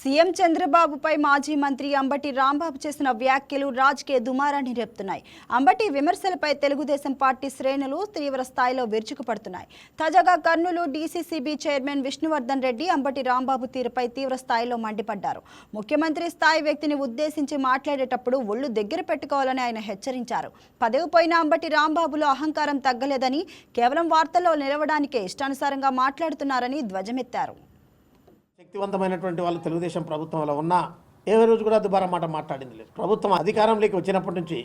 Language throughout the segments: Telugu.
సీఎం చంద్రబాబుపై మాజీ మంత్రి అంబటి రాంబాబు చేసిన వ్యాఖ్యలు రాజకీయ దుమారాన్ని రేపుతున్నాయి. అంబటి విమర్శలపై తెలుగుదేశం పార్టీ శ్రేణులు తీవ్ర స్థాయిలో విరుచుకుపడుతున్నాయి. తాజాగా కర్నూలు డీసీసీబీ చైర్మన్ విష్ణువర్ధన్ రెడ్డి అంబటి రాంబాబు తీరుపై తీవ్ర స్థాయిలో మండిపడ్డారు. ముఖ్యమంత్రి స్థాయి వ్యక్తిని ఉద్దేశించి మాట్లాడేటప్పుడు ఒళ్ళు దగ్గర పెట్టుకోవాలని ఆయన హెచ్చరించారు. పదవి పోయిన అంబటి రాంబాబులో అహంకారం తగ్గలేదని కేవలం వార్తల్లో నిలవడానికే ఇష్టానుసారంగా మాట్లాడుతున్నారని ధ్వజమెత్తారు. శక్తివంతమైనటువంటి వాళ్ళు తెలుగుదేశం ప్రభుత్వంలో ఉన్నా ఏ రోజు కూడా దుబారా మాట మాట్లాడింది లేదు. ప్రభుత్వం అధికారంలోకి వచ్చినప్పటి నుంచి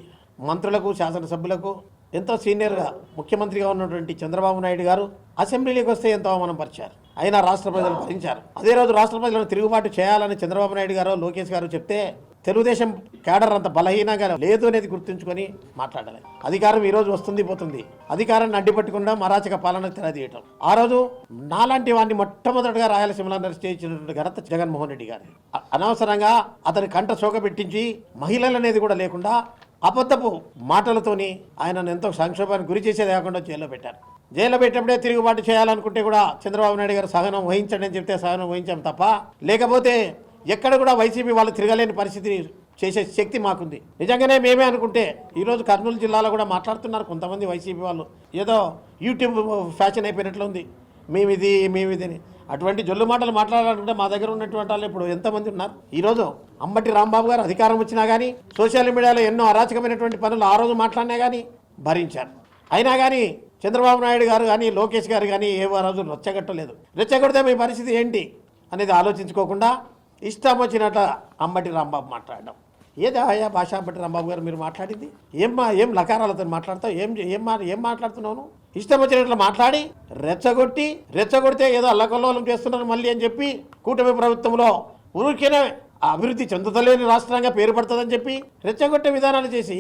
మంత్రులకు శాసనసభ్యులకు ఎంతో సీనియర్గా ముఖ్యమంత్రిగా ఉన్నటువంటి చంద్రబాబు నాయుడు గారు అసెంబ్లీలోకి వస్తే ఎంతో అవమానపరిచారు. అయినా రాష్ట్ర ప్రజలు భరించారు. అదే రోజు రాష్ట్ర ప్రజలను తిరుగుబాటు చేయాలని చంద్రబాబు నాయుడు గారు లోకేష్ గారు చెప్తే తెలుగుదేశం కేడర్ అంత బలహీనంగా లేదు అనేది గుర్తుంచుకొని మాట్లాడాలి అధికారం ఈ రోజు వస్తుంది పోతుంది. అధికారాన్ని అడ్డుపట్టకుండా మరాచక పాలన తెరదీయటం. ఆ రోజు నాలాంటి వాడిని మొట్టమొదటిగా రాయలసీమలో అరెస్ట్ చేసినటువంటి ఘనత జగన్మోహన్ రెడ్డి గారు. అనవసరంగా అతని కంట శోక పెట్టించి మహిళలు అనేది కూడా లేకుండా అబద్ధపు మాటలతోని ఆయనను ఎంతో సంక్షోభానికి గురి చేసేది కాకుండా జైల్లో పెట్టారు. జైల్లో పెట్టినప్పుడే తిరుగుబాటు చేయాలనుకుంటే కూడా చంద్రబాబు నాయుడు గారు సహనం వహించండి అని చెప్తే సహనం వహించాం తప్ప లేకపోతే ఎక్కడ కూడా వైసీపీ వాళ్ళు తిరగలేని పరిస్థితిని చేసే శక్తి మాకుంది. నిజంగానే మేమే అనుకుంటే ఈరోజు కర్నూలు జిల్లాలో కూడా మాట్లాడుతున్నారు కొంతమంది వైసీపీ వాళ్ళు. ఏదో యూట్యూబ్ ఫ్యాషన్ అయిపోయినట్లు ఉంది. మేమిది మేమిది అని. అటువంటి జొల్లు మాటలు మాట్లాడాలంటే మా దగ్గర ఉన్నటువంటి వాళ్ళు ఇప్పుడు ఎంతమంది ఉన్నారు? ఈరోజు అంబటి రాంబాబు గారు అధికారం వచ్చినా కానీ సోషల్ మీడియాలో ఎన్నో అరాచకమైనటువంటి పనులు ఆ రోజు మాట్లాడినా కానీ భరించారు. అయినా కానీ చంద్రబాబు నాయుడు గారు కానీ లోకేష్ గారు కానీ ఏ రోజు రెచ్చగట్టలేదు. రెచ్చగొడితే మీ పరిస్థితి ఏంటి? అనేది ఆలోచించుకోకుండా ఇష్టం వచ్చినట్ల అంబటి రాంబాబు మాట్లాడడం. ఏది ఆయా భాష అంబటి రాంబాబు గారు మీరు మాట్లాడింది? ఏం ఏం లకారాలతో మాట్లాడతావు? ఏం ఏం మా ఏం మాట్లాడుతున్నావు ఇష్టం వచ్చినట్లు మాట్లాడి రెచ్చగొట్టి రెచ్చగొడితే ఏదో అల్లకల్లోలం చేస్తున్నారు మళ్ళీ అని చెప్పి కూటమి ప్రభుత్వంలో ఊరికేనే అభివృద్ధి చెందుతలేని రాష్ట్రంగా పేరు పడుతుందని చెప్పి రెచ్చగొట్టే విధానాలు చేసి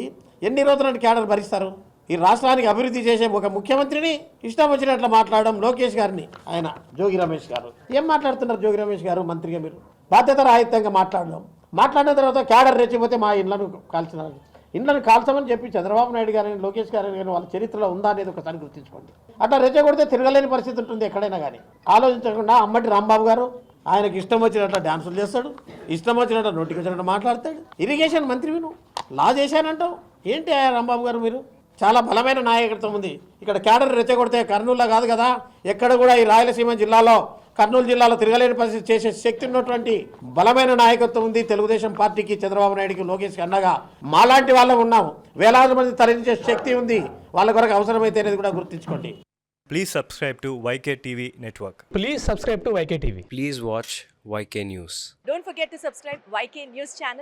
ఎన్ని రోజులని కేడర్ భరిస్తారు? ఈ రాష్ట్రానికి అభివృద్ధి చేసే ఒక ముఖ్యమంత్రిని ఇష్టం వచ్చినట్లు మాట్లాడడం లోకేష్ గారిని ఆయన జోగి రమేష్ గారు. ఏం మాట్లాడుతున్నారు జోగి రమేష్ గారు మంత్రిగా మీరు? బాధ్యత రాహిత్యంగా మాట్లాడడం. మాట్లాడిన తర్వాత క్యాడర్ రెచ్చిపోతే మా ఇండ్లను కాల్చినారు. ఇండ్లను కాల్చమని చెప్పి చంద్రబాబు నాయుడు గారిని లోకేష్ గారిని కానీ వాళ్ళ చరిత్రలో ఉందా అనేది ఒకసారి గుర్తించుకోండి. అట్లా రెచ్చగొడితే తిరగలేని పరిస్థితి ఉంటుంది ఎక్కడైనా కానీ ఆలోచించకుండా అమ్మటి రాంబాబు గారు ఆయనకి ఇష్టం వచ్చినట్టు డ్యాన్సులు చేస్తాడు ఇష్టం వచ్చినట్టు నోటికి వచ్చినట్టు మాట్లాడతాడు. ఇరిగేషన్ మంత్రివి నువ్వు లా చేశానంటావు. ఏంటి ఆయన రాంబాబు గారు మీరు? చాలా బలమైన నాయకత్వం ఉంది. ఇక్కడ క్యాడర్ రెచ్చగొడితే కర్నూలులో కాదు కదా. ఎక్కడ కూడా ఈ రాయలసీమ జిల్లాలో కర్నూలు జిల్లాలో తిరగలేని పరిస్థితి చేసే శక్తి ఉన్నటువంటి బలమైన నాయకత్వం ఉంది తెలుగుదేశం పార్టీకి చంద్రబాబు నాయుడుకి లోకేష్కి అన్నగా మాలాంటి వాళ్ళం ఉన్నాము వేలాది మంది తరలించే శక్తి ఉంది వాళ్ళ కొరకు అవసరమైతే అనేది కూడా గుర్తించుకోండి Please subscribe to YK TV Network. Please subscribe to YK TV. Please watch YK News. Don't forget to subscribe YK News channel